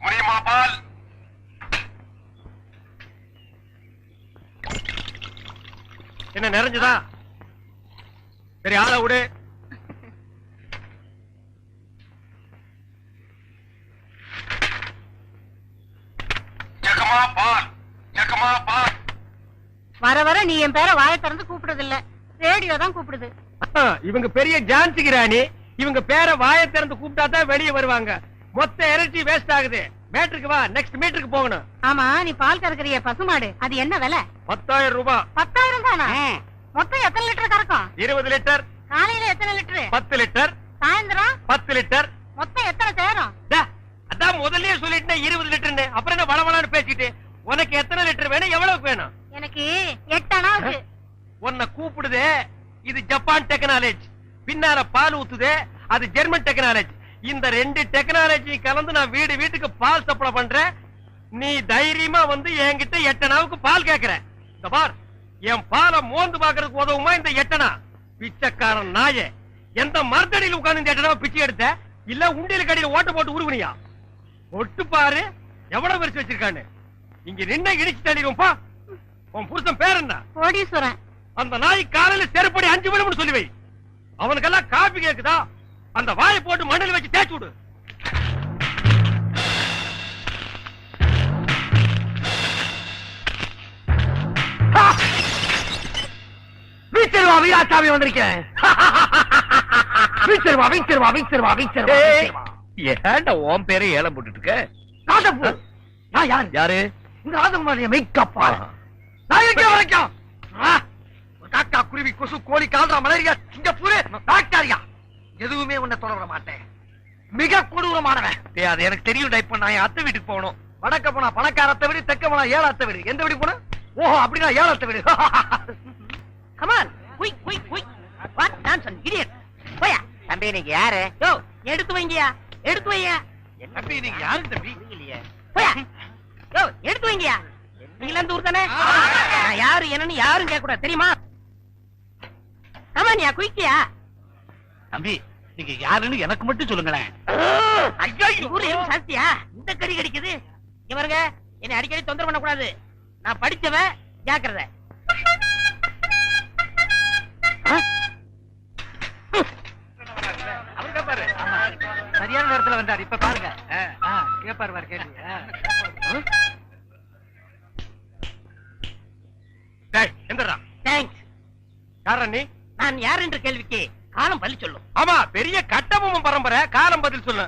முடியுமா பால்? என்ன நிறைஞ்சுதா? சரி ஆளை விடு ஜக்கமா பால் ஜக்கமா பால் வர வர நீ என் பேரை வாயை திறந்து கூப்பிடுறது இல்ல ரேடியோ தான் கூப்பிடுது. இவங்க பெரிய ஜான்சி கிராணி. இவங்க பேரை வாயை திறந்து கூப்பிட்டா தான் வெளியே வருவாங்க. மொத்த எனர்ஜி வேஸ்ட் ஆகுது. மேட்ருக்கு வா நெக்ஸ்ட் மீட்டருக்கு போகணும். ஆமா நீ பால் கறக்குறிய பசுமாடு அது என்ன விலை? பத்தாயிரம் ரூபாய் பத்தாயிரம் தானா? மொத்தம் எத்தனை லிட்டர் கறக்கும்? இருபது லிட்டர். காலையில எத்தனை லிட்டரு? பத்து லிட்டர். சாயந்தரம்? பத்து லிட்டர் மொத்தம் எத்தனை சேரும் டா, அதான் முதல்லயே சொல்லிட்டேன் இருபது லிட்டர்னு அப்புறம் என்ன வளவளான்னு பேசிட்டு உனக்கு எத்தனை லிட்டர் வேணும் எவ்வளவுக்கு வேணும் எனக்கு எட்டு அணாவுக்கு உன்னை கூப்பிடுதே இது ஜப்பான் டெக்னாலஜி பின்னால பால் ஊத்துதே அது ஜெர்மன் டெக்னாலஜி இந்த ரெண்டு டெக்னாலஜி கலந்து நான் வீடு வீட்டுக்கு பால் சப்ளை பண்றேன். நீ தைரியமா வந்து என்கிட்ட எட்டனாவுக்கு பால் கேக்குற. இந்த பார் என் பாலை மோந்து பாக்குறதுக்கு உதவுமா இந்த எட்டனா? பிச்சைக்காரன் நாயே. எந்த மரத்தடியில் உட்கார்ந்து இந்த எட்டனாவை பிச்சை எடுத்த? இல்ல உண்டியல் கடையில ஓட்ட போட்டு உருவனியா ஒட்டு பாரு எவ்வளவு பெருசு வச்சிருக்கான்னு. இங்க நின்ன இடிச்சு தள்ளிடுவோம் பா. உன் புருஷன் பேர் என்ன? கோடீஸ்வரன். அந்த நாய் காலையில செருப்படி அஞ்சு விழும்னு சொல்லி வை. அவனுக்கெல்லாம் காப்பி கேக்குதா? அந்த வாயை போட்டு மண்ணில் வச்சு தேய்ச்சு விடு. வீச்சிருவா வீராசாமி வந்திருக்கேன். வீச்சிருவா வீச்சிருவா வீச்சிருவா வீச்சிருவா ஏன்டா உன் பேரை ஏலம் போட்டுட்டு இருக்க? காதப்பு நான் யாரு? யாரு? இந்த ராஜகுமாரிய மேக்கப்பா நான் எங்க வரைக்கும்? காக்கா குருவி கொசு கோழி கால்ரா மலேரியா சிங்கப்பூர் பாக்டீரியா. எதுவுமே உன்னை தொடர மாட்டேன். மிக கொடூரமானவன். அது எனக்கு தெரியும் இப்ப நான் என் அத்தை வீட்டுக்கு போகணும். வடக்க போனா பணக்காரத்தை வீடு தெற்க போனா ஏழாத்த வீடு. எந்த வீடு போன? ஓஹோ அப்படின்னா ஏழாத்த வீடு. Come on quick quick quick what nonsense idiot போயா. தம்பி நீங்க யாரு? யோ எடுத்து வைங்கயா. எடுத்து வையா. தம்பி நீங்க யாரு தம்பி? போயா. யோ எடுத்து வைங்கயா. நீங்க இந்த ஊர் தானே யாரு என்னன்னு யாரும் கேட்க கூடாது தெரியுமா? கமான்யா குயிக்கியா? தம்பி நீங்க யாருன்னு எனக்கு மட்டும் சொல்லுங்களேன். சாஸ்தியா? இந்த கறி கடிக்குது. இங்க பாருங்க என்னை அடிக்கடி தொந்தரவு பண்ண கூடாது நான் படிச்சவன் ஜாக்கிரதை சரியான நேரத்துல வந்தாரு. இப்ப பாருங்க. கேப்பாரு பாரு கேள்வி. எந்திரா தேங்க்ஸ் யாரா நீ? நான் யார் என்ற கேள்விக்கு காலம் பள்ளி சொல்லும். ஆமா பெரிய கட்டபொம்மன் பரம்பரை காலம் பதில் சொல்லு.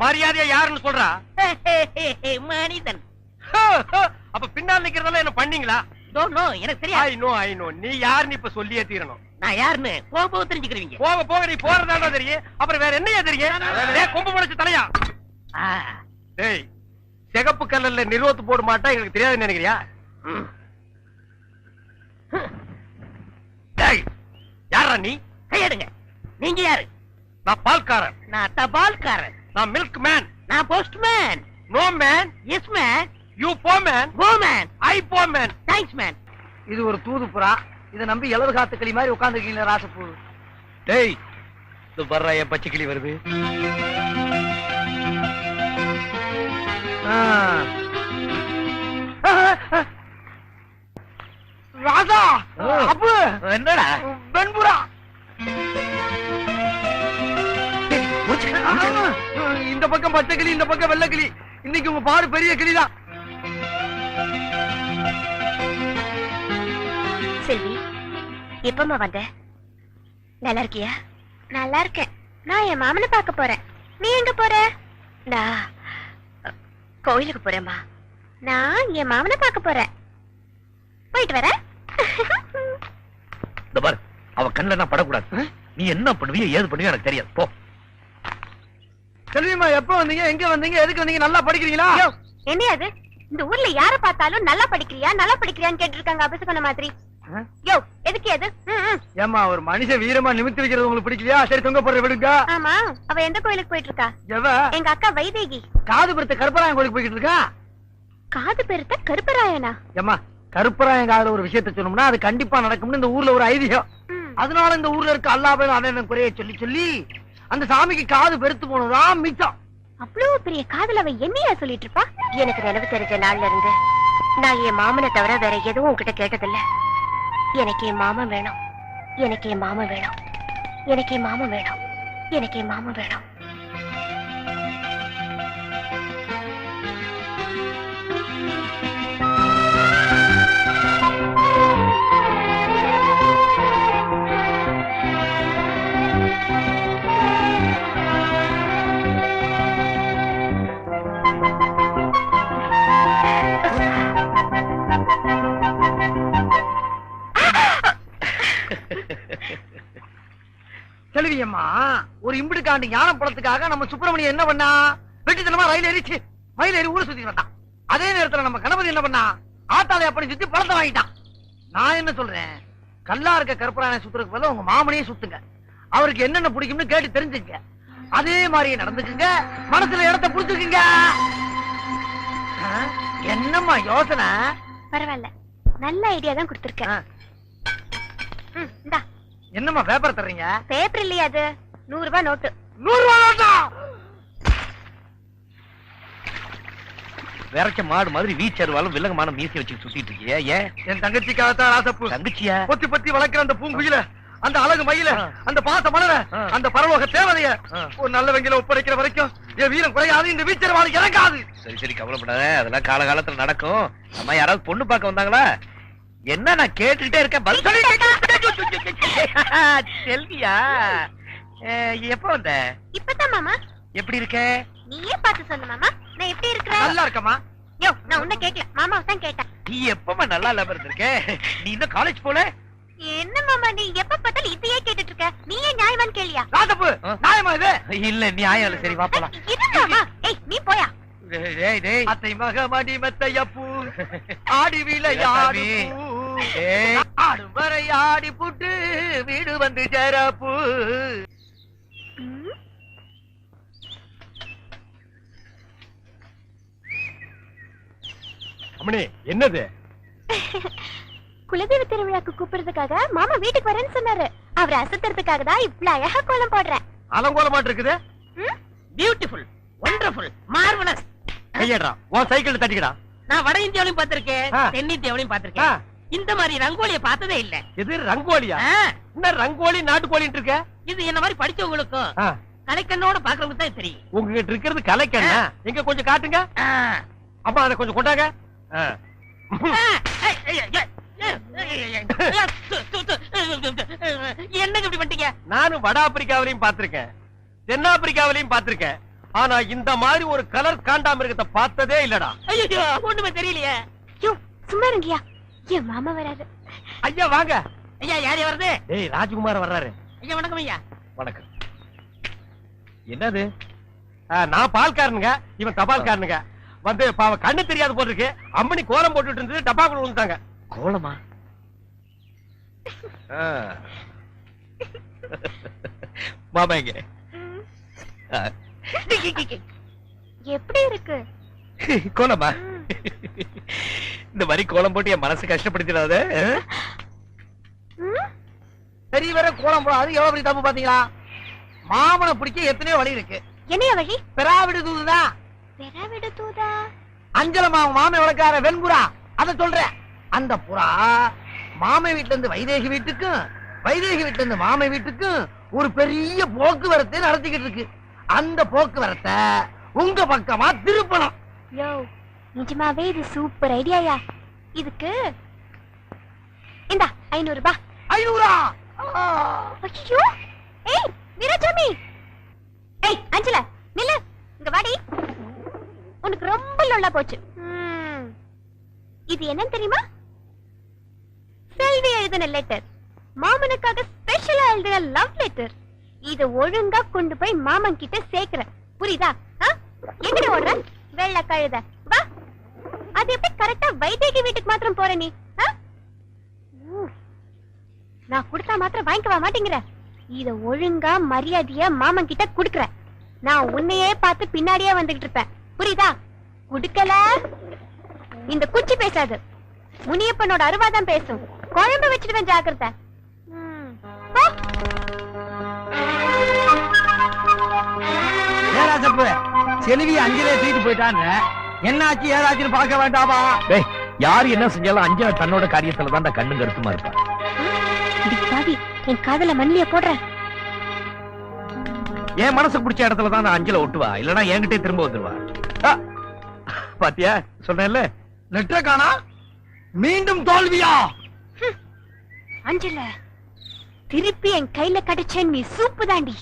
மரியாதையா யாருன்னு சொல்றா? மனிதன். அப்ப பின்னால் நிக்கிறதெல்லாம் என்ன பண்ணீங்களா? எனக்கு தெரியாது. ஐ நோ ஐ நோ நீ யாருன்னு இப்ப சொல்லியே தீரணும். நான் யாருன்னு போக போக தெரிஞ்சுக்கிறீங்க போக போக நீ போறதாண்டா தெரியும். அப்புறம் வேற என்னையா தெரியும்? கொம்பு முளைச்சு தலையா? டேய் சிகப்பு கல்லல்ல நிறுவத்து போட மாட்டா எனக்கு தெரியாதுன்னு நினைக்கிறியா? யாரா நீ? கையெடுங்க. நீங்க யாரு? நான் பால்காரன். நான் தபால்காரன் நான் மில்க் மேன் நான் postman no man yes man you போ மேன் கோ மேன் ஐ போ மேன் தேங்க்ஸ் மேன் இது ஒரு தூது புறா. இதை நம்பி எழுது காத்து கிளி மாதிரி உட்காந்துருக்கீங்களா ராசப்பூ. டேய் இது வர்ற என் பச்சை கிளி வருது. ராசா அப்பு. என்னடா? வெண்புறா இந்த பக்கம் பச்சை கிளி இந்த பக்கம் வெள்ளை கிளி. இன்னைக்கு உங்க பாரு பெரிய கிளிதான் செல்வி எப்பமா வந்த? நல்லா இருக்கியா? நல்லா இருக்கேன். நான் என் மாமனை பார்க்க போறேன். நீ எங்க போற? நான் கோயிலுக்கு போறேம்மா. நான் என் மாமனை பார்க்க போறேன். போயிட்டு வரேன். அவ கண்ணுல நான் படக்கூடாது. நீ என்ன பண்ணுவியோ ஏது பண்ணுவியோ எனக்கு தெரியாது. போ. செல்விமா எப்ப வந்தீங்க? எங்க வந்தீங்க? எதுக்கு வந்தீங்க? நல்லா படிக்கிறீங்களா? என்ன அது? இந்த ஊர்ல யார பார்த்தாலும் நல்லா படிக்கிறியா நல்லா படிக்கிறியான்னு கேட்டிருக்காங்க அபசகன மாதிரி. யோ எதுக்கு அது? ம், ம். ஏமா ஒரு மனுஷன் வீரமா நிமித்தி வைக்கிறது உங்களுக்கு பிடிக்கலையா? சரி தொங்க போடுற விடுங்க. ஆமா அவ எந்த கோயிலுக்கு போயிட்டு இருக்கா எவ? எங்க அக்கா வைதேகி. காது பெருத்த கருப்பராயன் கோயிலுக்கு போய்கிட்டு இருக்கா? காது பெருத்த கருப்பராயனா? ஏமா கருப்பராயன் காதுல ஒரு விஷயத்த சொன்னோம்னா அது கண்டிப்பா நடக்கும்னு இந்த ஊர்ல ஒரு ஐதீகம். அதனால இந்த ஊர்ல இருக்க அல்லா பேரும் அண்ணன் குறைய சொல்லி சொல்லி அந்த சாமிக்கு காது பெருத்து போனதுதான் மிச்சம். அவ்வளவு பெரிய காதல் அவ என்னையா சொல்லிட்டு இருப்பா? எனக்கு நினைவு தெரிஞ்ச நாள்ல இருந்து நான் என் மாமனை தவிர வேற எதுவும் உங்ககிட்ட கேட்டதில்ல. எனக்கு என் மாமன் வேணும். எனக்கு என் மாமன் வேணும். எனக்கு என் மாமன் வேணும். எனக்கு என் மாமன் வேணும். இம்பிடுக்காண்டு ஞான படத்துக்காக நம்ம சுப்பிரமணியம் என்ன பண்ணா? வெட்டித்தனமா ரயில் ஏறிச்சு. மயில் ஏறி ஊரை சுத்தி வந்தான். அதே நேரத்துல நம்ம கணபதி என்ன பண்ணா? ஆட்டாளை அப்படி சுத்தி பழத்தை வாங்கிட்டான். நான் என்ன சொல்றேன்? கல்லா இருக்க கருப்பராயனை சுத்துறதுக்கு பதிலா உங்க மாமனையே சுத்துங்க. அவருக்கு என்னென்ன பிடிக்கும்னு கேட்டு தெரிஞ்சுங்க அதே மாதிரியே நடந்துக்குங்க. மனசுல இடத்த புடிச்சுக்குங்க. என்னம்மா யோசனை? பரவாயில்ல. நல்ல ஐடியா தான் கொடுத்திருக்க ஆ, ம், இந்தா. என்னம்மா பேப்பர் தர்றீங்க? பேப்பர் இல்லையா அது. நூறு ரூபாய் நோட்டு நூறு ரூபா நோட்டா? விரைச்ச மாடு மாதிரி வீச்சருவாலும் வில்லங்கமான மீசி வச்சு சுத்திட்டு இருக்கிய ஏன் என் தங்கச்சிக்காகத்தான் ராசப்பு தங்கச்சியா பொத்தி பொத்தி வளர்க்கிற அந்த பூங்குயில அந்த அழகு மயில. அந்த பாச மலர. அந்த பரலோக தேவதைய. ஒரு நல்ல வங்கில ஒப்படைக்கிற வரைக்கும் என் வீரம் குறையாது இந்த வீச்சர் வாழ் இறங்காது சரி சரி கவலைப்படாத அதெல்லாம் காலகாலத்துல நடக்கும் அம்மா யாராவது பொண்ணு பார்க்க வந்தாங்களா என்ன நான் கேட்டுட்டே இருக்கேன் பதில் செல்வியா எப்ப வந்த? இப்பதான் மாமா. எப்படி இருக்க? நீயே பார்த்து சொல்லு மாமா. நான் எப்படி இருக்கிறேன்? நல்லா இருக்கமா யோ நான் உன்ன கேட்கல. மாமாவை தான் கேட்டேன். நீ எப்பமா நல்லா இல்லாம இருந்திருக்க? நீ இன்னும் காலேஜ் போல? என்ன மாமா நீ எப்ப பார்த்தாலும் இதையே கேட்டுட்டு இருக்க. நீயே நியாயமான்னு கேளியா? ராசப்பு ஆ. நியாயமா இது? இல்ல நீ ஆயால சரி வா போலாம். இது மாமா. ஏய் நீ போயா. டேய், டேய். அத்தை மகமடி மெத்தையப்பூ ஆடி விளையாடு. ஏய். ஆடும் வரை ஆடி புட்டு வீடு வந்து சேரப்பூ அம்மணி என்னது? குலதெய்வ திருவிழாக்கு கூப்பிடுறதுக்காக மாமா வீட்டுக்கு வரேன்னு சொன்னாரு. அவரை அசத்துறதுக்காக தான் இவ்ளோ அழகா கோலம் போடுறேன். அலங்கோலமாட்டு இருக்குது ம்? பியூட்டிஃபுல் ஒண்டர்ஃபுல் மார்வலஸ் கையடா உன் சைக்கிள் தட்டிக்கடா. நான் வட இந்தியாவிலும் பார்த்திருக்கேன் ஆ. பார்த்திருக்கேன். இந்த மாதிரி ரங்கோலிய பார்த்ததே இல்ல. இது ரங்கோலியா? என்ன ரங்கோலி நாட்டுக்கோழின்னு இருக்க? இது என்ன மாதிரி படிச்சவங்களுக்கும் கலைக்கண்ணோட பாக்குறவங்க தான் தெரியும். உங்ககிட்ட இருக்கிறது கலைக்கண்ண? எங்க கொஞ்சம் காட்டுங்க. அப்பா அதை கொஞ்சம் கொண்டாங்க. என்னங்க இப்படி பண்ணிட்டீங்க? நானும் வட ஆப்பிரிக்காவிலையும் பார்த்திருக்கேன். தென்னாப்பிரிக்காவிலையும் பார்த்திருக்கேன். ஆனா இந்த மாதிரி ஒரு கலர் காண்டாமிருகத்தை பார்த்ததே இல்லடா. ஐயோ ஒண்ணுமே தெரியலையே. சும்மா இருங்கயா என் மாமா வராது ஐயா வாங்க ஐயா யார் வருது ஏய் ராஜ்குமார் வர்றாரு ஐயா வணக்கம் ஐயா வணக்கம் என்னது நான் பால்காரனுங்க இவன் தபால்காரனுங்க வந்து பாவ கண்ணு தெரியாது போல இருக்கு அம்மணி கோலம் போட்டுட்டு இருந்தது டப்பாக்குள்ள விழுந்தாங்க கோலமா மாமா ஆ, எப்படி இருக்கு கோலமா. இந்த மாதிரி கோலம் போட்டு என் மனசு கஷ்டப்படுத்திடாத சரி வர கோலம் போடாது எவ்வளவு பெரிய தப்பு பாத்தீங்களா மாமனை பிடிக்க எத்தனையோ வழி இருக்கு. என்னைய வழி? பெறாவிடு தூதுதான் பெற விடு தூதா? அஞ்சலமா மாமன் வளர்க்கார வெண்புறா. அத சொல்றேன். அந்த புறா மாமை வீட்டுல இருந்து வைதேகி வீட்டுக்கும் வைதேகி வீட்டுல இருந்து மாமை வீட்டுக்கும் ஒரு பெரிய போக்குவரத்தை நடத்திக்கிட்டு இருக்கு. அந்த போக்குவரத்தை உங்க பக்கமா திருப்பணும். நிஜமாவே இது சூப்பர் ஐடியாயா இதுக்கு இந்தா ஐநூறு? ரூபாய் ஐநூறா. ஐயோ! ஏய் வீராசாமி! ஏய் அஞ்சல நில்லு இங்க வாடி. உனக்கு ரொம்ப லொல்லா போச்சு. இது என்னன்னு தெரியுமா? செல்வி எழுதின லெட்டர் மாமனுக்காக ஸ்பெஷலா எழுதின லவ் லெட்டர் இத ஒழுங்கா கொண்டு போய் மாமன் கிட்ட சேர்க்கிற புரியுதா? ஆ? எங்கடி ஓடுற? வெள்ள கழுத. அது எப்படி கரெக்டா வைத்தியகி வீட்டுக்கு மாத்திரம் போற நீ? நான் கொடுத்தா மாத்திரம் வாங்கிக்கவா மாட்டேங்கிற. இத ஒழுங்கா மரியாதையா மாமன் கிட்ட குடுக்கற. நான் உன்னையே பார்த்து பின்னாடியே வந்துகிட்டு இருப்பேன். புரியுதா? குடுக்கல. இந்த குச்சி பேசாது. முனியப்பனோட அருவாதான் பேசும். குழம்பு வச்சிடுவேன் ஜாக்கிரதை. செல்வி அஞ்சலே தூக்கிட்டு போயிட்டான்னு. என்னாச்சு? ஏதாச்சும் பார்க்க வேண்டாமா? டேய் யாரு என்ன செஞ்சாலும் அஞ்சனா தன்னோட காரியத்துல தான் கண்ணு கருத்துமா இருப்பா. பாவி என் காதல மண்ணிய போடுறேன். என் மனசு பிடிச்ச இடத்துல தான் நான் அஞ்சல ஒட்டுவா. இல்லனா என்கிட்டயே திரும்ப வந்துருவா. பாத்தியா? சொன்னேன்ல நெட்ட காணா? மீண்டும் தோல்வியா? அஞ்சல திருப்பி என் கையில கிடைச்சேன் நீ சூப்பு தாண்டி